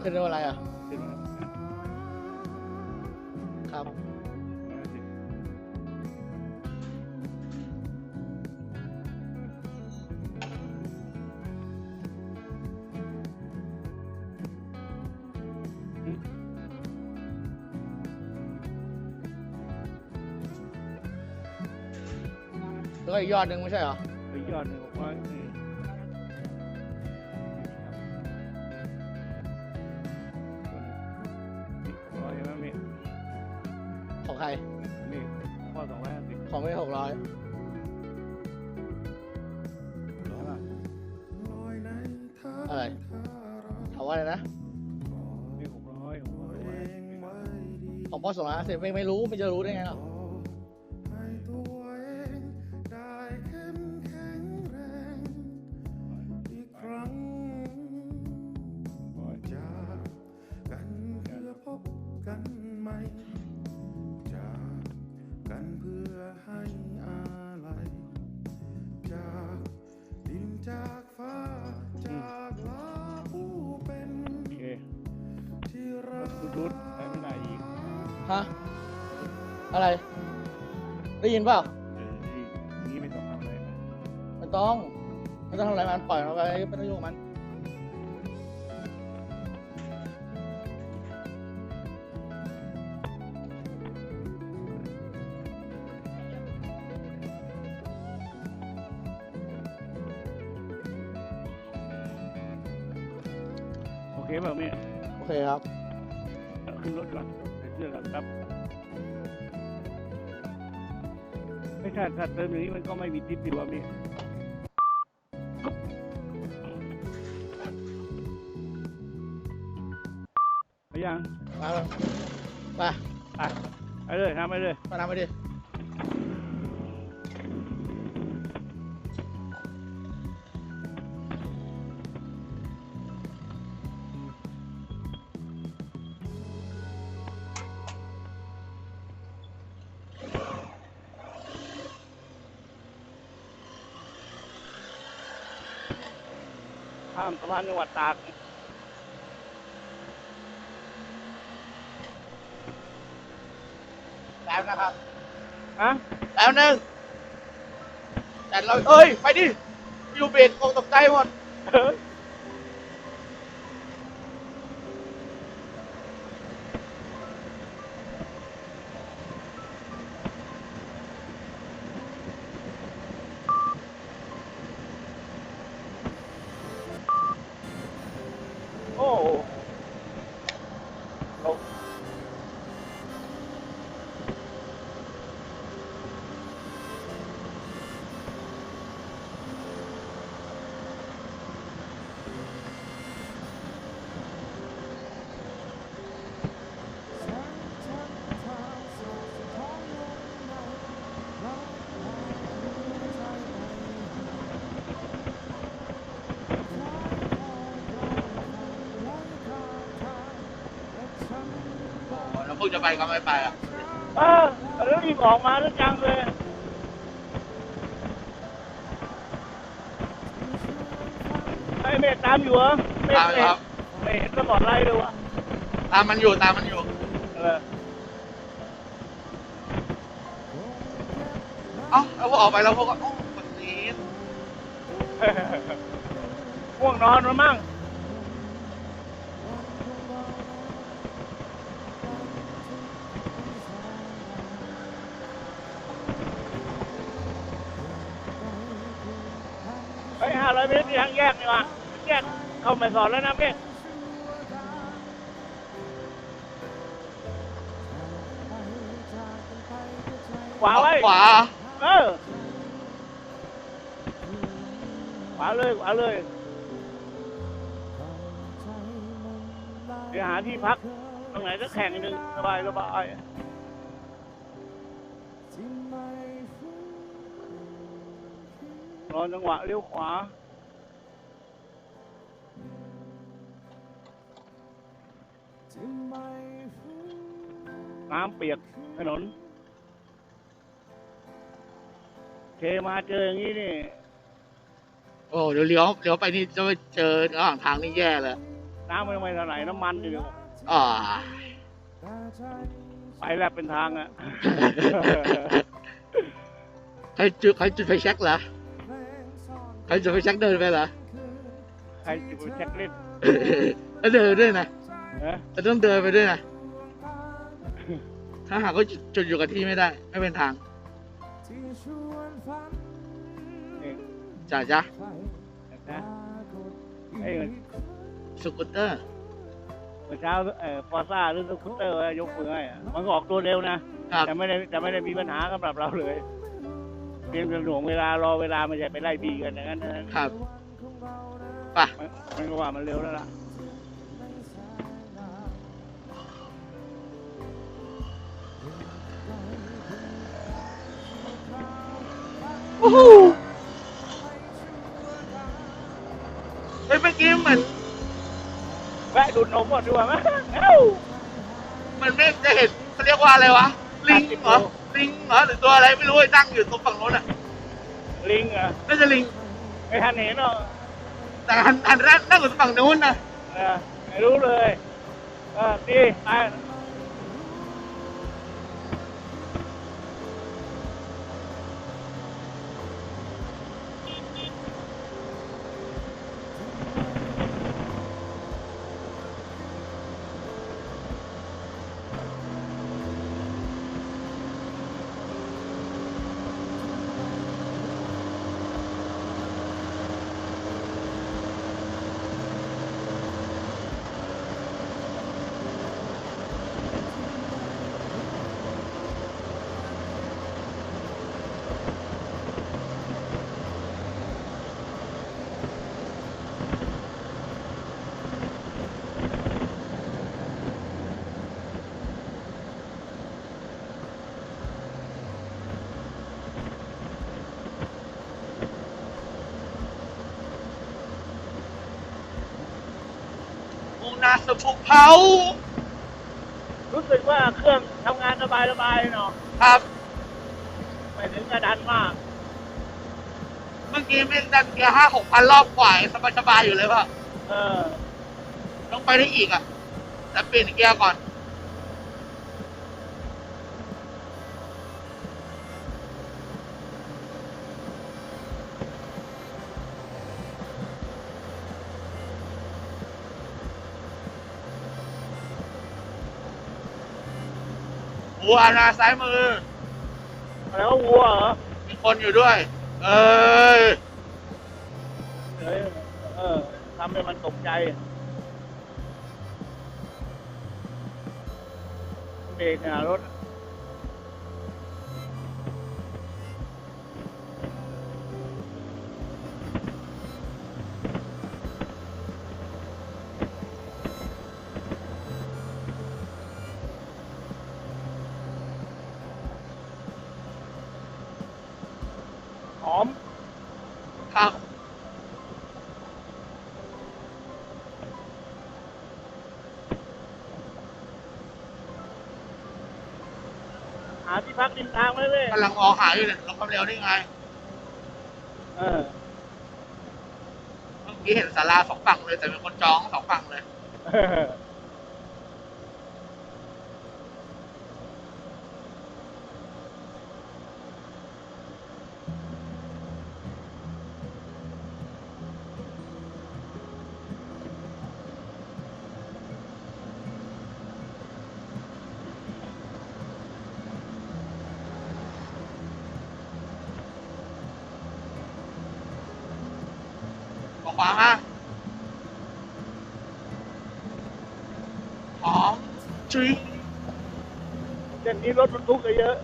มันขึ้นด้วยอะไรอะ ขึ้นมาครับ แล้วก็อีกยอดหนึ่งไม่ใช่เหรอไปยอดหนึ่ง ใครมีข้อสองร้อยห้าสิบของไม่หกร้อยใช่ป่ะอะไรถามว่าอะไรนะมีหกร้อยหกร้อยห้าสิบของพ่อสองร้อยห้าสิบไม่ไม่รู้ไม่จะรู้ได้ไงหรอ ฮะ อะไร ได้ยินเปล่าเออนี่นี่ไม่ต้องทำอะไรนะไม่ต้อง ไม่ต้องทำอะไรมันปล่อยมันไปไม่ต้องยุ่งกับมัน โอเคเปล่าเมียโอเคครับ เอาขึ้นรถก่อนใส่ เสื้อก่อนครับ ไม่ใช่ถ้าเติมอย่างนี้มันก็ไม่มีทิศดีว่ามีไปยังมาเลยไปไปไปเลยทำไปเลยมาทำไปดิ ข้ามสะพานจังหวัดตากแล้วนะครับฮะแล้วหนึ่งแต่เราเอ้ย ไปดิอยู่เบรกคงตกใจหมด เฮ้ยโอ้ลง เราพูดจะไปก็ไม่ไปอะเออแล้วรีบออกมาแล้วจังเลยไอ้เมฆตามอยู่เหรอเมฆตามอยู่ครับไม่เห็นสปอร์ตไลท์เลยวะตามมันอยู่ตามมันอยู่ เออเอ้าแล้วพอออกไปแล้วพวกก็โอ้คนนี้ ง่วงนอนมามั่ง ไอ้ห้าร้อยเมตรที่ทางแยกนี่วะแยกเข้ามาสอนแล้วนะเมฆขวาไว้ขวา เออ ขวาเลยขวาเลย เดี๋ยวหาที่พัก ตรงไหนก็แข่งหนึ่งสบายสบายรอจังหวะเลี้ยวขวา น้ำเปียกถนนเคมาเจออย่างนี้นี่ โอ้เดี๋ยวเลี้ยวเลี้ยวไปนี่จะไปเจอระหว่างทางนี่แย่เลยเน้ำไม่ไม่เท่าไหร่น้ำมันอยู่อ่าไปแล้วเป็นทางอะใครจุดใครจุดไฟแช็กเหรอใครจุดไฟแช็กเดินไปเหรอใครจะไปเช็คเล่นแล้วเดินด้วยนะ นะจะต้องเดินไปด้วยนะ ถ้าหากว่าจุดจุดอยู่กับที่ไม่ได้ ไม่เป็นทางนี่จ้าจ้านะไอ้สกูตเตอร์เมื่อเช้าเอ่อฟอร์ซ่าหรือสกูตเตอร์ยกมือให้อะมันก็ออกตัวเร็วนะ ครับแต่ไม่ได้แต่ไม่ได้มีปัญหาสำหรับเราเลยเพียงแต่หน่วงเวลารอเวลาไม่ใช่ไปไล่บีกันอย่างนั้นนะครับป่ะ มันมันก็ว่ามันเร็วแล้วล่ะ เฮ้ยเมื่อกี้เหมือนแวะดูดนมก่อนดีกว่าไหมเอ้าเหมันไม่จะเห็นเขาเรียกว่าอะไรวะ ลิงเหรอ ลิงเหรอหรือตัวอะไรไม่รู้ไอ้นั่งอยู่ตรงฝั่งโน้นอะลิงเหรอะน่าจะลิง ไม่ทันเห็นหรอกแต่หันหันแรกนั่งอยู่ฝั่งนู้นนะเออไม่รู้เลย เออดีไปาสุภูเขารู้สึกว่าเครื่องทำงานสบายสบายๆเนาะครับ ไม่ถึงกระดันมาก เมื่อกี้ไม่ดันเกียร์ห้าหกพันรอบกว่าสบายสบายๆอยู่เลยป่ะเออ ต้องไปได้อีกอะแต่เปลี่ยนเกียร์ก่อน วัวนาซ้ายมือ แล้ววัวเหรอมีคนอยู่ด้วย เอ้ยเออเออทำให้มันตกใจเบรกหน้ารถาที่พักริมทางไว้เลยกำลังมองหาอยู่เนี่ยลดความเร็วได้ไง เออ เมื่อกี้เห็นศาลาสองฝั่งเลยแต่เป็นคนจองสองฝั่งเลย เออ วามาหอมจุ๊ยเส้นนี้รถบรรทุกก็เยอะ